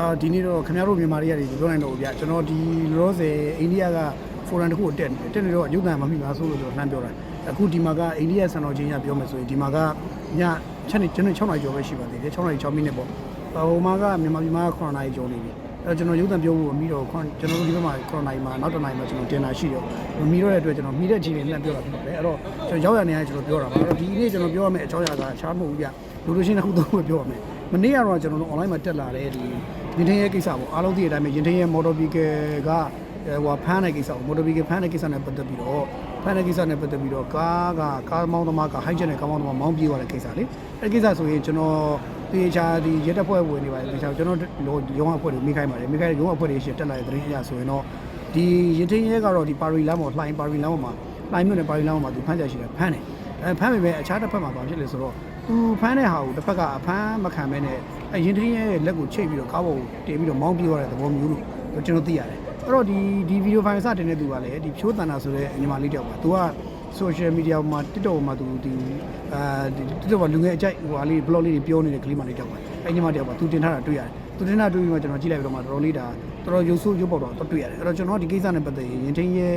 အာဒီနေ့တော့ခင်ဗျားတို့မြန်မာတွေရတယ်ပြောနိုင်တော့ဘူးဗျကျွန်တော်ဒီလောလောဆယ်အိန္ဒိယကဖိုရန်တစ်ခုကိုတက်နေတယ်တက်နေတော့ရုပ်သံမမိပါဆိုလို့ကျွန်တော်နှမ်းပြောတာအခုဒီမှာကအိန္ဒိယစံတော်ချင်းရပြောမယ်ဆိုရင်ဒီမှာကညချက်နေကျွန်တော်6နာရီကျော်ပဲရှိပါသေးတယ်6နာရီ6မိနစ်ပေါ့ဟိုမှာကမြန်မာပြည်မှာ9နာရီကျော်နေပြီအဲကျွန်တော်ရုပ်သံပြောဖို့အမိတော့ကျွန်တော်တို့ဒီဘက်မှာ9နာရီမှာနောက်တစ်နာရီမှာကျွန်တော်တင်တာရှိတော့မီတော့တဲ့အတွက်ကျွန်တော်မီတဲ့ချိန်နဲ့လက်ပြောတာဖြစ်ပါတယ်အဲ့တော့ကျွန်တော်ရောက်ရနေရကျွန်တော်ပြောတာပါအဲ့တော့ဒီနေ့ကျွန်တော်ပြောရမယ့်အကြောင်းအရာကအခြားမဟုတ်ဘူးဗျလူလူချင်းတစ်ခုသုံးခုပြောရမယ်မနေ့ကတော့ကျွန်တော်တို့ online မှာတက်လာတဲ့ဒီ ရင်ထင်းရဲ့ကိစ္စပေါ့အားလုံးသိတဲ့အတိုင်းပဲရင်ထင်းရဲ့ motor vehicle ကဟိုဖမ်းတဲ့ကိစ္စပေါ့ motor vehicle ဖမ်းတဲ့ကိစ္စနဲ့ပတ်သက်ပြီးတော့ဖမ်းတဲ့ကိစ္စနဲ့ပတ်သက်ပြီးတော့ကားကကားမောင်းသမားက high jet နဲ့ကားမောင်းသမားမောင်းပြေးသွားတဲ့ကိစ္စလေအဲ့ဒီကိစ္စဆိုရင်ကျွန်တော်တေချာဒီရဲတပ်ဖွဲ့ဝင်နေပါတယ်တေချာကျွန်တော်ရုံးအဖွဲ့တွေမိခိုင်းပါတယ်မိခိုင်းရုံးအဖွဲ့တွေရှင်းတက်လာတဲ့သတင်းအရဆိုရင်တော့ဒီရင်ထင်းရဲကတော့ဒီပါရီလမ်းပေါ်လှိုင်းပါရီလမ်းပေါ်မှာလှိုင်းမြို့နယ်ပါရီလမ်းပေါ်မှာသူဖမ်းကြရှိတယ်ဖမ်းတယ်အဲဖမ်းပေမဲ့အခြားတစ်ဖက်မှာဘာဖြစ်လဲဆိုတော့ သူဖမ်းတဲ့ဟာကိုတစ်ဖက်ကအဖမ်းမခံမဲနဲ့အရင်ထင်းရဲလက်ကိုချိတ်ပြီးတော့ကားပေါ်ကိုတင်ပြီးတော့မောင်းပြေးသွားတဲ့သဘောမျိုးလို့ကျွန်တော်သိရတယ်အဲ့တော့ဒီဒီဗီဒီယိုဖိုင်စတင်တဲ့သူကလည်းဒီဖြိုးတန်တာဆိုတဲ့ညီမလေးတယောက်ပါသူက social media မှာ TikTok မှာသူဒီအာ TikTok မှာလူငယ်အကြိုက်ဟိုဟာလေး blog လေးတွေပြောနေတဲ့ကလေးမလေးတယောက်ပါအဲ့ညီမတယောက်ပါသူတင်ထားတာတွေ့ရတယ်သူတင်ထားတာတွေ့ပြီးမှကျွန်တော်ကြည့်လိုက်ပြီးတော့မှတော်တော်လေးဒါတော်တော်ရုပ်ဆိုးရုပ်ပေါက်တော့တွေ့ရတယ်အဲ့တော့ကျွန်တော်ဒီကိစ္စနဲ့ပတ်သက်ရင်ရင်ထင်းရဲ့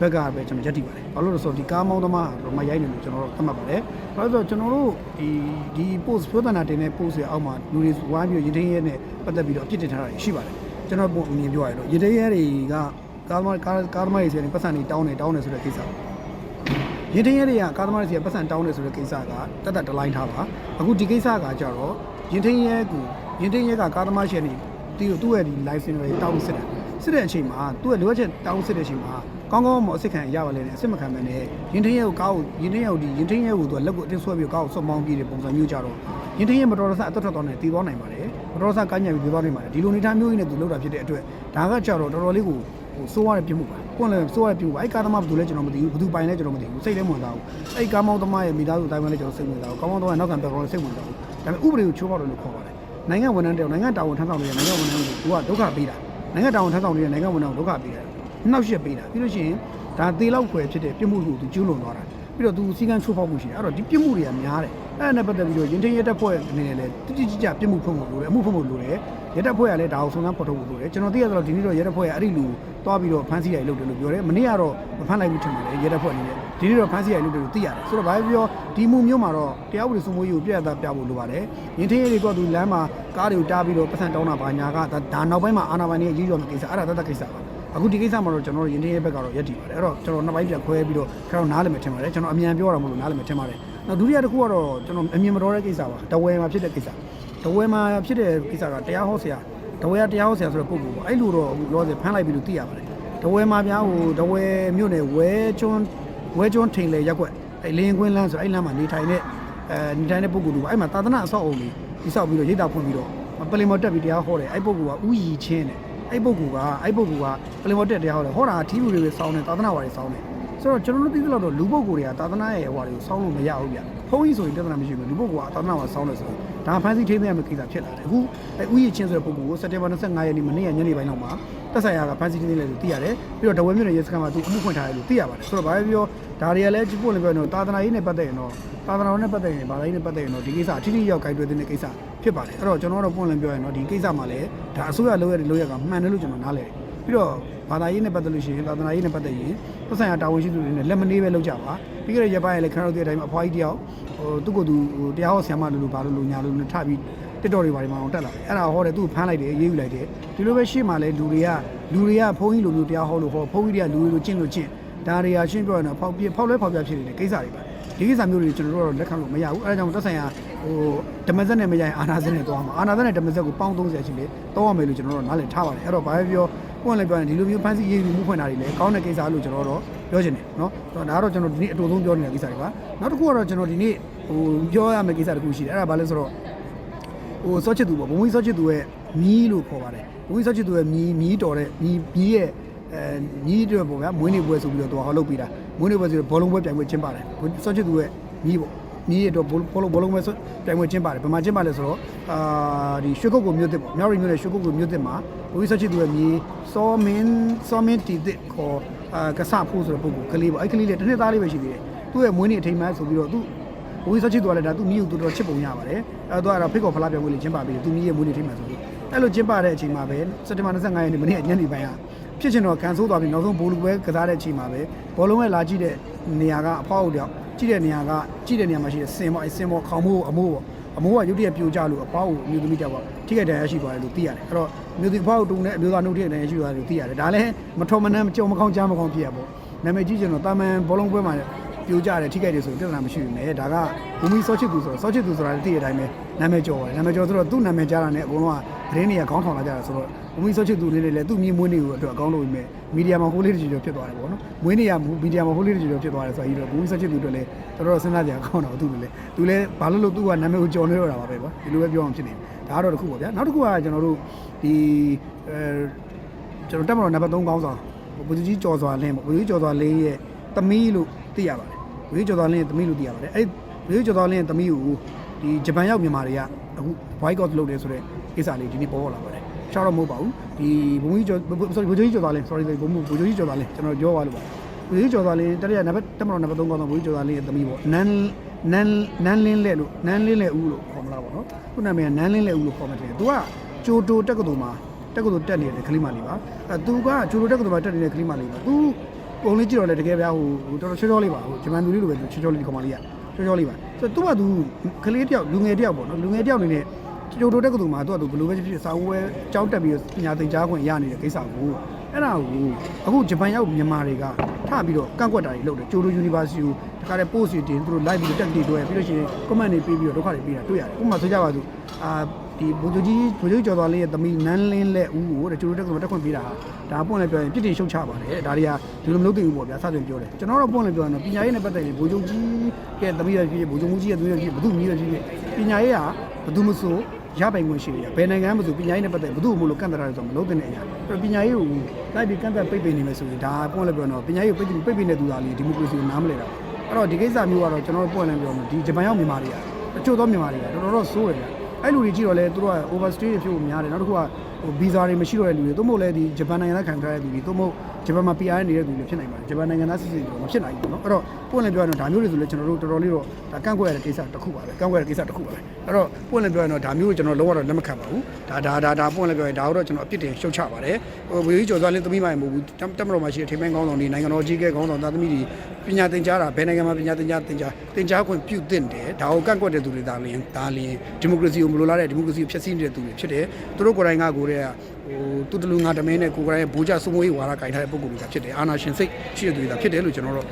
ဘက်ကပဲကျွန်တော်ရက်တည်ပါတယ်ဘာလို့လဲဆိုတော့ဒီကားမောင်းသမားတော့မရိုက်နေလို့ကျွန်တော်တို့သတ်မှတ်ပါတယ်ဘာလို့လဲဆိုတော့ကျွန်တော်တို့ဒီဒီ post ပြောတဲ့နာတင်တဲ့ post ရဲ့အောက်မှာလူတွေဝိုင်းပြီးရင်ထင်းရဲ့နဲ့ပတ်သက်ပြီးတော့အပြစ်တင်ထားတာရှိပါတယ်ကျွန်တော်ပုံအမြင်ပြောရတော့ရင်ထင်းရဲ့တွေကကားသမားကားကားသမားတွေစီကနေပတ်စံတွေတောင်းနေတောင်းနေဆိုတဲ့ကိစ္စရင်ထင်းရဲတွေကကားသမားတွေစီကပတ်စံတောင်းနေဆိုတဲ့ကိစ္စကတတ်တတ်တလိုင်းထားပါအခုဒီကိစ္စကကြတော့ရင်ထင်းရဲကရင်ထင်းရဲကကားသမားရှင်နေတီးသူ့ရဲ့ဒီ license တွေတောင်းစစ်တယ်စစ်တဲ့အချိန်မှာသူ့ရဲ့လိုအပ်ချက်တောင်းစစ်တဲ့အချိန်မှာ ကောင်းကောင်းမအစ်စ်ခံရပါလေနဲ့အစ်စ်မခံမနဲ့ရင်ထင်းရဲကိုကားကိုရင်ထင်းရဲကိုဒီရင်ထင်းရဲကိုသူကလက်ကိုအတင်းဆွဲပြီးကားကိုဆွတ်မောင်းပြီးတဲ့ပုံစံမျိုးကြတော့ရင်ထင်းရဲမတော်တဆအသက်ထွက်သွားနေတည်သွားနိုင်ပါတယ်မတော်တဆကညံ့ပြီးပြေးသွားနိုင်ပါတယ်ဒီလိုနေသားမျိုးကြီးနဲ့သူလောက်တာဖြစ်တဲ့အတွက်ဒါကကြတော့တော်တော်လေးကိုဟိုစိုးရတဲ့ပြမှုပါပွင့်လဲစိုးရတဲ့ပြမှုပါအဲ့ကားသမားဘယ်သူလဲကျွန်တော်မသိဘူးဘယ်သူပိုင်လဲကျွန်တော်မသိဘူးစိတ်လည်းမဝင်သားဘူးအဲ့ကားမောင်းသမားရဲ့မိသားစုတိုင်းမှာလည်းကျွန်တော်စိတ်ဝင်သားဘူးကားမောင်းသမားရဲ့နောက်ခံပြောင်းလဲစိတ်ဝင်သားဘူးဒါပေမဲ့ဥပဒေကိုချိုးဖောက်တယ်လို့ခေါ်ပါတယ်နိုင်ငံဝန်ထမ်းတယောက်နိုင်ငံတာဝန်ထမ်းဆောင်နေတဲ့နိုင်ငံဝန်ထမ်းကိုသူကဒုက္ခပေးတာနိုင်ငံတာဝန်ထမ်းဆောင်နေတဲ့နိုင်ငံဝန်ထမ်းကိုဒုက္ခပေးတာ နှောက်ယှက်ပေးတာပြီးလို့ရှိရင်ဒါသေလောက်ခွဲဖြစ်တဲ့ပြမှုကိုသူကျူးလွန်သွားတာပြီးတော့သူစီကံချိုးဖောက်မှုရှိတယ်အဲ့တော့ဒီပြမှုတွေကများတယ်အဲ့ဒါနဲ့ပတ်သက်ပြီးတော့ရင်ထင်းရဲတက်ဖွဲ့အနေနဲ့လည်းတိတိကျကျပြမှုဖွင့်ဖို့လိုတယ်အမှုဖွင့်ဖို့လိုတယ်ရဲတက်ဖွဲ့ကလည်းဒါကိုစုံစမ်းဖော်ထုတ်ဖို့လိုတယ်ကျွန်တော်သိရတော့ဒီနေ့တော့ရဲတက်ဖွဲ့ကအဲ့ဒီလူသွားပြီးတော့ဖမ်းဆီးရိုက်လုပ်တယ်လို့ပြောတယ်မနေ့ကတော့မဖမ်းလိုက်ဘူးထင်တယ်ရဲတက်ဖွဲ့အနေနဲ့ဒီနေ့တော့ဖမ်းဆီးရိုက်လုပ်တယ်လို့သိရတယ်ဆိုတော့ဘာပဲပြောဒီမှုမျိုးမှာတော့တရားဥပဒေစိုးမိုးရေးကိုပြည့်ရတာပြဖို့လိုပါတယ်ရင်ထင်းရဲတွေကသူလမ်းမှာကားတွေကိုတားပြီးတော့ပတ်စံတောင်းတာဘာညာကဒါနောက်ပိုင်းမှာအာဏာပိုင်တွေရေးရောမယ့်ကိစ္စအဲ့ဒါတတ်တတ်ကိစ္စပါ အခုဒီကိစ္စမှာတော့ကျွန်တော်တို့ရင်းနှီးရဲ့ဘက်ကတော့ရက်တည်ပါတယ်အဲ့တော့ကျွန်တော်နှစ်ပိုင်းပြန်ခွဲပြီးတော့ခရောင်းနားလည်မယ်ထင်ပါတယ်ကျွန်တော်အမြန်ပြောရမှာမလို့နားလည်မယ်ထင်ပါတယ်နောက်ဒုတိယတစ်ခုကတော့ကျွန်တော်အမြင်မတော်တဲ့ကိစ္စပါတဝဲမှာဖြစ်တဲ့ကိစ္စတဝဲမှာဖြစ်တဲ့ကိစ္စကတရားဟောဆရာတဝဲကတရားဟောဆရာဆိုတဲ့ပုံကိုပေါ့အဲ့လိုတော့အခုလောဆယ်ဖမ်းလိုက်ပြီလို့သိရပါတယ်တဝဲမှာပြားဟိုတဝဲမြို့နယ်ဝဲကျွန်းဝဲကျွန်းထိန်လေရက်ွက်အဲ့လင်းကွင်းလန်းဆိုအဲ့လမ်းမှာနေထိုင်တဲ့အဲနေထိုင်တဲ့ပုံကိုလူအဲ့မှာသာသနာအဆောက်အုံလေးတိဆောက်ပြီးတော့ရိတ်တာဖွင့်ပြီးတော့ပလင်မော်တက်ပြီးတရားဟောတယ်အဲ့ပုံကဥယီချင်းတယ် အဲ့ပုဂ္ဂိုလ်ကအဲ့ပုဂ္ဂိုလ်ကပလင်မော်တက်တရားဟောတယ်ဟောတာထီးလူတွေပဲစောင်းတယ်သာသနာဝါတွေစောင်းတယ်ဆိုတော့ကျွန်တော်တို့သိသလောက်တော့လူပုဂ္ဂိုလ်တွေကသာသနာရဲ့ဟောတွေကိုစောင်းလို့မရဘူးဗျဘုန်းကြီးဆိုရင်ပြဿနာမရှိဘူးလူပုဂ္ဂိုလ်ကသာသနာဝါစောင်းတယ်ဆိုတော့ဒါဖန်စီထိန်းသိမ်းရမယ့်ကိစ္စဖြစ်လာတယ်အခုအဲ့ဥယျာဉ်ချင်းဆိုတဲ့ပုဂ္ဂိုလ်ကိုစက်တင်ဘာ25ရက်နေ့မနေ့ကညနေပိုင်းလောက်မှာတက်ဆိုင်ရာကဖန်စီထိန်းသိမ်းလိုက်လို့သိရတယ်ပြီးတော့တဝဲမြို့နယ်ရဲစခန်းမှာသူအမှုဖွင့်ထားတယ်လို့သိရပါတယ်ဆိုတော့ဘာပဲပြောဒါတွေကလည်းကြည့်ဖို့လည်းပြောတော့သာသနာရေးနဲ့ပတ်သက်ရင်တော့သာသနာနဲ့ပတ်သက်ရင်ဘာသာရေးနဲ့ပတ်သက်ရင်တော့ဒီကိစ္စအထူးထူးရောက်ကြိုက်တွေ့တဲ့ကိစ္စ ဖြစ်ပါတယ်အဲ့တော့ကျွန်တော်တို့ပွင့်လင်းပြောရင်တော့ဒီကိစ္စမှာလည်းဒါအစိုးရလုပ်ရတဲ့လုပ်ရကမှန်တယ်လို့ကျွန်တော်နားလည်တယ်ပြီးတော့ဘာသာရေးနဲ့ပတ်သက်လို့ရှိရင်သာသနာရေးနဲ့ပတ်သက်ရင်သက်ဆိုင်ရာတာဝန်ရှိသူတွေနဲ့လက်မနှေးပဲလုပ်ကြပါပြီးကြတဲ့ရပိုင်းလည်းခဏတော့တဲ့အတိုင်းမှာအဖွားကြီးတယောက်ဟိုသူ့ကိုယ်သူဟိုတရားဟောဆရာမလို့လို့ဘာလို့လို့ညာလို့နဲ့ထပြီးတက်တော်တွေဘာတွေမှအောင်တက်လာတယ်အဲ့ဒါဟောတယ်သူ့ကိုဖမ်းလိုက်တယ်ရေးယူလိုက်တယ်ဒီလိုပဲရှေ့မှာလည်းလူတွေကလူတွေကဘုန်းကြီးလိုမျိုးတရားဟောလို့ဟောဘုန်းကြီးတွေကလူတွေလိုကျင့်လို့ကျင့်ဒါတွေကရှင်းပြောရင်တော့ဖောက်ပြဖောက်လဲဖောက်ပြဖြစ်နေတဲ့ကိစ္စတွေပါဒီကိစ္စမျိုးတွေကျွန်တော်တို့တော့လက်ခံလို့မရဘူးအဲဒါကြောင့်သက်ဆိုင်ရာ ဟိုဓမ္မစက်နဲ့မရရင်အာနာစက်နဲ့သွားမှာအာနာစက်နဲ့ဓမ္မစက်ကိုပေါင်း30အချင်းလေးတောင်းရမယ်လို့ကျွန်တော်တို့နားလည်ထားပါတယ်အဲ့တော့ဘာပဲပြောပွင့်လည်းပြောရင်ဒီလိုမျိုးဖန်စီရေးပြီးမှုဖွင့်တာတွေလည်းကောင်းတဲ့ကိစ္စလို့ကျွန်တော်တို့ပြောချင်တယ်နော်ဒါကတော့ကျွန်တော်ဒီနေ့အတူဆုံးပြောနေတဲ့ကိစ္စတွေပါနောက်တစ်ခုကတော့ကျွန်တော်ဒီနေ့ဟိုပြောရမယ့်ကိစ္စတစ်ခုရှိတယ်အဲ့ဒါဘာလဲဆိုတော့ဟိုစောချစ်သူပေါ့ဘုံကြီးစောချစ်သူရဲ့မီးလို့ခေါ်ပါတယ်ဘုံကြီးစောချစ်သူရဲ့မီးမီးတော်တဲ့မီးမီးရဲ့အဲညီးတွေပေါ့ဗျာမွေးနေ့ပွဲဆိုပြီးတော့သူကဟောလုပ်ပေးတာမွေးနေ့ပွဲဆိုတော့ဘောလုံးပွဲပြိုင်ပွဲကျင်းပါတယ်စောချစ်သူရဲ့ညီးပေါ့ ညီးရတော့ဘောလုံးဘောလုံးပွဲဆိုပြိုင်ပွဲကျင်းပါတယ်ဘယ်မှာကျင်းပါလဲဆိုတော့အာဒီရွှေကုတ်ကိုမြို့တစ်ပေါ့မြောက်ရီမြို့နယ်ရွှေကုတ်ကိုမြို့တစ်မှာဘုန်းကြီးစောချစ်သူရဲ့ညီးစောမင်းစောမင်းတီတစ်ခေါ်အာကဆဖို့ဆိုတဲ့ပုံကိုကလေးပေါ့အဲ့ကလေးလေးတစ်နှစ်သားလေးပဲရှိသေးတယ်သူ့ရဲ့မွေးနေ့အထိမ်းအမှတ်ဆိုပြီးတော့သူဘိုးကြီးစောချစ်သူကလည်းဒါသူ့မိကိုတော်တော်ချစ်ပုံရပါတယ်အဲတော့ကတော့ဖိတ်ခေါ်ဖလားပြောင်းဝင်လေးချင်းပါပြီးသူမိရဲ့မွေးနေ့ထိမှဆိုပြီးအဲ့လိုကျင်းပတဲ့အချိန်မှာပဲစက်တင်ဘာ25ရက်နေ့မနေ့ညနေပိုင်းကဖြစ်ချင်တော့ကန်ဆိုးသွားပြီးနောက်ဆုံးဘိုးလူပဲကစားတဲ့အချိန်မှာပဲဘောလုံးရဲ့လာကြည့်တဲ့နေရာကအဖောက်အုပ်တယော က်ကြည့်တဲ့နေရာကကြည့်တဲ့နေရာမှာရှိတဲ့စင်ပေါ့အဲစင်ပေါ့ခေါင်းမိုးအမိုးပေါ့အမိုးကရုတ်တရက်ပြိုကျလို့အပေါက်ကိုအမျိုးသမီးတယောက်ကထိခိုက်ဒဏ်ရာရှိသွားတယ်လို့သိရတယ်အဲ့တော့မျိုးသမီးအဖောက်တုံနဲ့အမျိုးသားနှုတ်ထိခိုက်ဒဏ်ရာရှိသွားတယ်လို့သိရတယ်ဒါလည်းမထော်မနှမ်းမကြုံမကောင်းကြားမကောင်းဖြစ်ရပေါ့နာမည်ကြီးကျင်တော့တာမန်ဘောလုံးပွဲမှာပြိုကျတယ်ထိခိုက်တယ်ဆိုရင်ပြဿနာမရှိဘူးနဲ့ဒါကဘူမီဆော့ချစ်သူဆိုတော့ဆော့ချစ်သူဆိုတာသိတဲ့အတိုင်းပဲနာမည်ကျော်တယ်နာမည်ကျော်ဆိုတော့သူ့နာမည်ကြားတာနဲ့အကုန်လုံးကသတင်းတွေကခေါင်းထောင်လာကြတာဆိုတော့ဘူမီဆော့ချစ်သူလေးတွေလည်းသူ့မြေမွေးနေကိုအတွက်အကောင်းလို့ပဲမီဒီယာမှာဟိုးလေးတကြီးကျော်ဖြစ်သွားတယ်ပေါ့နော်မွေးနေရမီဒီယာမှာဟိုးလေးတကြီးကျော်ဖြစ်သွားတယ်ဆိုတော့ဘူမီဆော့ချစ်သူအတွက်လည်းတော်တော်စဉ်းစားကြကောင်းတော့သူလည်းသူလည်းဘာလို့လို့သူကနာမည်ကိုကျော်နေတော့တာပါပဲပေါ့ဒီလိုပဲပြောအောင်ဖြစ်နေဒါကတော့တစ်ခုပေါ့ဗျာနောက်တစ်ခုကကျွန်တော်တို့ဒီအဲကျွန်တော်တက်မတော်နံပါတ်3ကောင်းဆောင်ဘူကြီးကျော်စွာလင်းပေါ့ဘူကြီးကျော်စွာလင်းရဲ့သမီးလို့သိရပါတယ်ဝေးကျော်တော်လင်းရဲ့သမီးလို့သိရပါတယ်အဲ့ဝေးကျော်တော်လင်းရဲ့သမီးကိုဒီဂျပန်ရောက်မြန်မာတွေကအခု boycott လုပ်တယ်ဆိုတော့ကိစ္စလေးဒီနေ့ပေါ်လာပါတယ် ရှောက်တော့မဟုတ်ပါဘူးဒီဘုံကြီးကျော် sorry ဘုံကြီးကျော်တော်လင်း sorry ဘုံဘုံကြီးကျော်တော်လင်းကျွန်တော်ပြောပါလို့ပါဝေးကျော်တော်လင်းတရရနံပါတ်တက်မတော်နံပါတ်3ကောင်းတော့ဝေးကျော်တော်လင်းရဲ့သမီးပေါ့နန်းနန်းနန်းလင်းလဲလို့နန်းလင်းလဲဦးလို့ခေါ်မလားပေါ့နော်ခုနာမည်ကနန်းလင်းလဲဦးလို့ခေါ်မှတယ်သူကဂျိုတိုတက္ကသိုလ်မှာတက္ကသိုလ်တက်နေတဲ့ကလေးမလေးပါအဲသူကဂျိုတိုတက္ကသိုလ်မှာတက်နေတဲ့ကလေးမလေးပါသူပုံလေးကြည့်တော့လေတကယ်ဗျာဟိုဟိုတော်တော်ချောချောလေးပါဟိုဂျပန်သူလေးလိုပဲချောချောလေးဒီကောင်မလေးကချောချောလေးပါဆိုတော့သူကသူကလေးတယောက်လူငယ်တယောက်ပေါ့နော်လူငယ်တယောက်အနေနဲ့ ကျိုးတိုတက်ကတူမှာသူကသူဘယ်လိုပဲဖြစ်ဖြစ်စာအုပ်ဝဲကြောင်းတက်ပြီးပညာသင်ကြားခွင့်ရနေတဲ့ကိစ္စကိုအဲ့ဒါကိုအခုဂျပန်ရောက်မြန်မာတွေကထပြီးတော့ကန့်ကွက်တာတွေလုပ်တယ်ကျိုးတို University ကိုတခါတည်း post တွေတင်သူတို့ live ပြီးတက်တီတွေပြီးလို့ရှိရင် comment တွေပေးပြီးတော့ဒုက္ခတွေပေးတာတွေ့ရတယ်ဥပမာဆိုကြပါစို့အာဒီဘုဒ္ဓကြီးဘုဒ္ဓကြီးကျော်တော်လေးရဲ့သမီးနန်းလင်းလက်ဦးကိုတဲ့ကျိုးတိုတက်ကတူတက်ခွင့်ပေးတာဟာဒါပွင့်လည်းပြောရင်ပြစ်တင်ရှုတ်ချပါတယ်ဒါတွေကဒီလိုမလုပ်သင့်ဘူးပေါ့ဗျာစသဖြင့်ပြောတယ်ကျွန်တော်တို့ပွင့်လည်းပြောရင်တော့ပညာရေးနဲ့ပတ်သက်ရင်ဘုဒ္ဓကြီးရဲ့သမီးရဲ့ဖြစ်ဖြစ်ဘုဒ္ဓမူကြီးရဲ့သမီးရဲ့ဖြစ်ဖြစ်ဘုသူမီးရဲ့ဖြစ်ဖြစ်ပညာရေးကဘယ်သူမဆို ရပိုင်ခွင့်ရှိတယ်ဘယ်နိုင်ငံမှမဆိုပညာရေးနဲ့ပတ်သက်ဘယ်သူမှမလို့ကန့်တရာတယ်ဆိုတော့မလုပ်တဲ့အရာအဲ့တော့ပညာရေးကိုလိုက်ပြီးကန့်တပိတ်ပင်နေမယ်ဆိုရင်ဒါပွင့်လည်းပြောတော့ပညာရေးကိုပိတ်ပိတ်ပိတ်ပင်နေသူသားလေးဒီမိုကရေစီကိုနားမလဲတာအဲ့တော့ဒီကိစ္စမျိုးကတော့ကျွန်တော်တို့ပွင့်လည်းပြောမှာဒီဂျပန်ရောက်မြန်မာတွေကတချို့သောမြန်မာတွေကတော်တော်ဆိုးတယ်ဗျအဲ့လူတွေကြည့်တော့လဲသူတို့က overstay တွေဖြစ်ဖို့များတယ်နောက်တစ်ခုကဟိုဗီဇာတွေမရှိတော့တဲ့လူတွေသို့မဟုတ်လဲဒီဂျပန်နိုင်ငံသားခံထားတဲ့လူတွေသို့မဟုတ် ဂျပန်မှာ PR နေတဲ့လူတွေဖြစ်နိုင်ပါတယ်ဂျပန်နိုင်ငံသားစစ်စစ်တွေမဖြစ်နိုင်ဘူးเนาะအဲ့တော့ပွင့်လည်းပြောရင်တော့ဒါမျိုးတွေဆိုလဲကျွန်တော်တို့တော်တော်လေးတော့ဒါကန့်ကွက်ရတဲ့ကိစ္စတစ်ခုပါပဲကန့်ကွက်ရတဲ့ကိစ္စတစ်ခုပါပဲအဲ့တော့ပွင့်လည်းပြောရင်တော့ဒါမျိုးကိုကျွန်တော်လုံးဝတော့လက်မခံပါဘူးဒါဒါဒါဒါပွင့်လည်းပြောရင်ဒါတော့ကျွန်တော်အပြစ်တင်ရှုတ်ချပါတယ်ဟိုဝေကြီးကျော်သွားလင်းသမီးမိုင်မဟုတ်ဘူးတက်မတော်မှာရှိတဲ့ထိမ့်မိုင်းကောင်းဆောင်တွေနိုင်ငံတော်ကြီးကဲကောင်းဆောင်သားသမီးတွေပညာသင်ကြားတာဘယ်နိုင်ငံမှာပညာသင်ကြားသင်ကြားသင်ကြားခွင့်ပြုသင့်တယ်ဒါကိုကန့်ကွက်တဲ့သူတွေဒါလင်းဒါလင်းဒီမိုကရေစီကိုမလိုလားတဲ့ဒီမိုကရေစီကိုဖျက်ဆီးနေတဲ့သူတွေဖြစ်တယ်သူတို့ကိုယ်တိုင်ကကိုယ်တည်းက ဟိုတူတလူငါတမင်းနဲ့ကိုယ်ကိုယ်တိုင်ဘူကြစုံမွေးဝါဒကင်ထားတဲ့ပုံကူတွေကဖြစ်တယ်အာနာရှင်စိတ်ရှိတဲ့သူတွေကဖြစ်တယ်လို့ကျွန်တော်တို့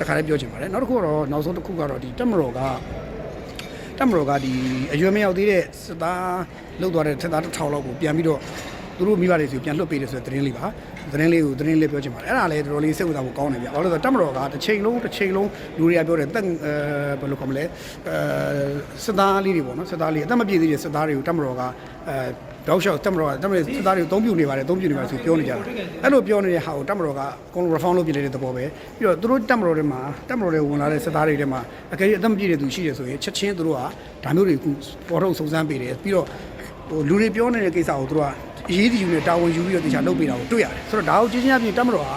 တခါတည်းပြောချင်ပါတယ်နောက်တစ်ခုကတော့နောက်ဆုံးတစ်ခုကတော့ဒီတက်မတော်ကတက်မတော်ကဒီအရွယ်မရောက်သေးတဲ့စစ်သားလှုပ်သွားတဲ့စစ်သားတစ်ထောင်လောက်ကိုပြန်ပြီးတော့သူတို့မိဘတွေစီပြန်လွှတ်ပေးတယ်ဆိုတဲ့သတင်းလေးပါသတင်းလေးကိုသတင်းလေးပြောချင်ပါတယ်အဲ့ဒါလည်းတော်တော်လေးစိတ်ဝင်စားဖို့ကောင်းတယ်ဗျဘာလို့လဲဆိုတော့တက်မတော်ကတစ်ချိန်လုံးတစ်ချိန်လုံးလူတွေကပြောတယ်တက်အဲဘယ်လိုခေါ်မလဲအဲစစ်သားလေးတွေပေါ့နော်စစ်သားလေးအသက်မပြည့်သေးတဲ့စစ်သားတွေကိုတက်မတော်ကအဲ တောက်လျှောက်တက်မတော်ကတက်မတော်စစ်သားတွေကိုအသုံးပြုနေပါတယ်အသုံးပြုနေပါတယ်ဆိုပြောနေကြတာအဲ့လိုပြောနေတဲ့ဟာကိုတက်မတော်ကအကုန်လုံး reform လုပ်ပြလိုက်တဲ့သဘောပဲပြီးတော့သူတို့တက်မတော်တွေမှာတက်မတော်တွေဝင်လာတဲ့စစ်သားတွေထဲမှာအကယ်၍အသက်မပြည့်တဲ့သူရှိတယ်ဆိုရင်ချက်ချင်းသူတို့ကဒါမျိုးတွေအခုပေါ်ထုတ်စုံစမ်းပေးတယ်ပြီးတော့ဟိုလူတွေပြောနေတဲ့ကိစ္စကိုသူတို့ကအရေးကြီးနဲ့တာဝန်ယူပြီးတော့တေချာလုပ်ပေးတာကိုတွေ့ရတယ်ဆိုတော့ဒါကိုချင်းချင်းအပြင်တက်မတော်က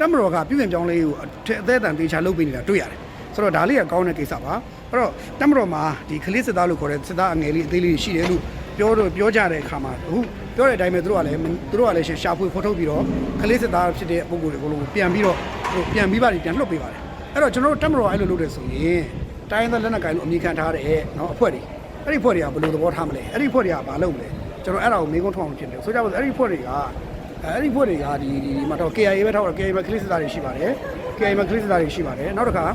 တက်မတော်ကပြုပြင်ပြောင်းလဲကိုအသေးအတန်တေချာလုပ်ပေးနေတာတွေ့ရတယ်ဆိုတော့ဒါလေးကကောင်းတဲ့ကိစ္စပါအဲ့တော့တက်မတော်မှာဒီခလေးစစ်သားလို့ခေါ်တဲ့စစ်သားအငယ်လေးအသေးလေးရှိတယ်လို့ ပြောတော့ပြောကြတဲ့အခါမှာအခုပြောတဲ့အတိုင်းပဲသူတို့ကလည်းသူတို့ကလည်းရှာဖွေဖော်ထုတ်ပြီးတော့ခလေးစစ်သားဖြစ်တဲ့ပုံကိုယ်တွေကိုလုံးပြန်ပြီးတော့ဟိုပြန်ပြီးပါပြန်လွှတ်ပေးပါတယ်အဲ့တော့ကျွန်တော်တို့တက်မတော်အဲ့လိုလုပ်တယ်ဆိုရင်တိုင်းသားလက်နက်ကိုင်လို့အမိခံထားတဲ့เนาะအဖွဲ့တွေအဲ့ဒီအဖွဲ့တွေကဘယ်လိုသဘောထားမလဲအဲ့ဒီအဖွဲ့တွေကဘာလုပ်မလဲကျွန်တော်အဲ့ဒါကိုမေးခွန်းထုတ်အောင်ဖြစ်တယ်ဆိုကြပါစို့အဲ့ဒီအဖွဲ့တွေကအဲ့ဒီဖွဲ့တွေကဒီဒီမှာတော့ KIA ပဲထောက်တော့ KIA မှာကလစ်စစ်သားတွေရှိပါတယ် KIA မှာကလစ်စစ်သားတွေရှိပါတယ်နောက်တစ်ခါ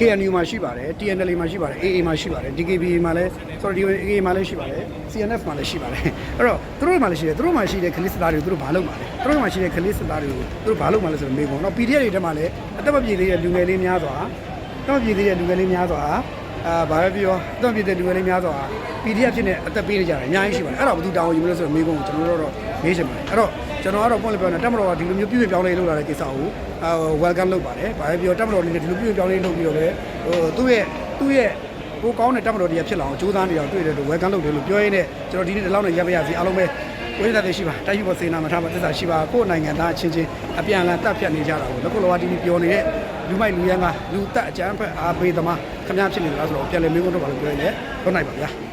KNU မှာရှိပါတယ် TNL မှာရှိပါတယ် AA မှာရှိပါတယ် DKB မှာလည်း sorry AA မှာလည်းရှိပါတယ် CNF မှာလည်းရှိပါတယ်အဲ့တော့သူတို့မှာလည်းရှိတယ်သူတို့မှာရှိတဲ့ကလစ်စစ်သားတွေကိုသူတို့ဘာလုပ်မှာလဲသူတို့မှာရှိတဲ့ကလစ်စစ်သားတွေကိုသူတို့ဘာလုပ်မှာလဲဆိုတော့မေးကုန်တော့ PDF တွေထဲမှာလည်းအသက်မပြေသေးတဲ့လူငယ်လေးများစွာအသက်မပြေသေးတဲ့လူငယ်လေးများစွာအာဘာပဲပြောအသက်မပြေတဲ့လူငယ်လေးများစွာ PDF ဖြစ်နေအသက်ပေးနေကြတယ်အများကြီးရှိပါတယ်အဲ့တော့ဘယ်သူတောင်းယူမလဲဆိုတော့မေးကုန်ကိုကျွန်တော်တို့တော့မေးချင်ပါတယ်အဲ့တော့ ကျွန်တော်ကတော့ပွင့်လို့ပြောနေတာတက်မတော်ကဒီလိုမျိုးပြည့်ပြည့်ပြောင်းလဲလုပ်လာတဲ့ကိစ္စကိုအာ welcome လုပ်ပါတယ်ဘာပဲပြောတက်မတော်အနေနဲ့ဒီလိုပြည့်ပြည့်ပြောင်းလဲလုပ်ပြီးတော့လည်းဟိုသူ့ရဲ့သူ့ရဲ့ကိုကောင်းတဲ့တက်မတော်တရားဖြစ်လာအောင်ကြိုးစားနေအောင်တွေ့တယ်လို့ welcome လုပ်တယ်လို့ပြောရင်းနဲ့ကျွန်တော်ဒီနေ့ဒီလောက်နဲ့ရပ်ပါရစီအားလုံးပဲဝိသတဲ့ရှိပါတိုက်ယူဖို့စေနာမထားပါသစ္စာရှိပါကိုယ်နိုင်ငံသားအချင်းချင်းအပြန်အလှန်တပ်ဖြတ်နေကြတာကိုလက်ကုလောဝတီပျော်နေတဲ့လူမိုက်လူရန်ကလူတက်အကြမ်းဖက်အားပေးသမားခမများဖြစ်နေကြလားဆိုတော့ပြန်လည်မေးခွန်းတော့ပါလို့ပြောရင်လည်းတော့နိုင်ပါဗျာ